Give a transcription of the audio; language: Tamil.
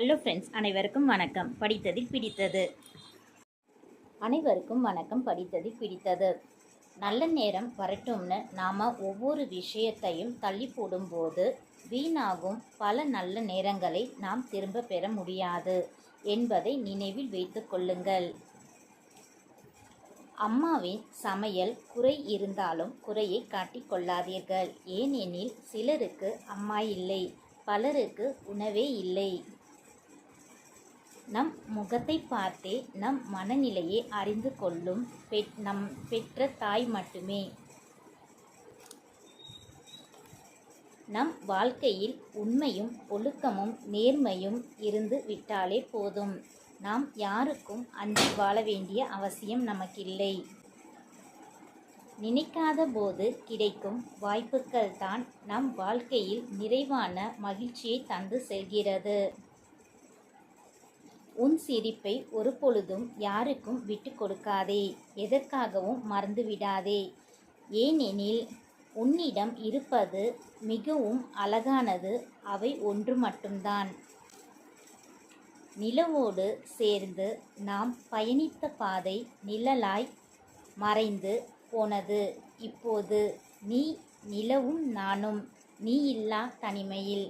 ஹலோ ஃப்ரெண்ட்ஸ் அனைவருக்கும் வணக்கம். படித்ததில் பிடித்தது. அனைவருக்கும் வணக்கம். படித்ததில் பிடித்தது. நல்ல நேரம் வரட்டும்னு நாம் ஒவ்வொரு விஷயத்தையும் தள்ளி போடும்போது வீணாகும் பல நல்ல நேரங்களை நாம் திரும்ப பெற முடியாது என்பதை நினைவில் வைத்து கொள்ளுங்கள். அம்மாவின் சமையல் குறை இருந்தாலும் குறையை காட்டிக்கொள்ளாதீர்கள் ஏனெனில் சிலருக்கு அம்மா இல்லை பலருக்கு உணவே இல்லை. நம் முகத்தை பார்த்தே நம் மனநிலையை அறிந்து கொள்ளும் பெற் நம் பெற்ற தாய் மட்டுமே. நம் வாழ்க்கையில் உண்மையும் ஒழுக்கமும் நேர்மையும் இருந்து விட்டாலே போதும். நாம் யாருக்கும் அன்பு வாழ வேண்டிய அவசியம் நமக்கில்லை. நினைக்காத போது கிடைக்கும் வாய்ப்புகள் தான் நம் வாழ்க்கையில் நிறைவான மகிழ்ச்சியை தந்து செல்கிறது. உன் சிரிப்பை ஒரு பொழுதும் யாருக்கும் விட்டு கொடுக்காதே. எதற்காகவும் மறந்துவிடாதே ஏனெனில் உன்னிடம் இருப்பது மிகவும் அழகானது அவை ஒன்று மட்டும்தான். நிலவோடு சேர்ந்து நாம் பயணித்த பாதை நிழலாய் மறைந்து போனது. இப்போது நீ நிலவும் நானும் நீ இல்லா தனிமையில்.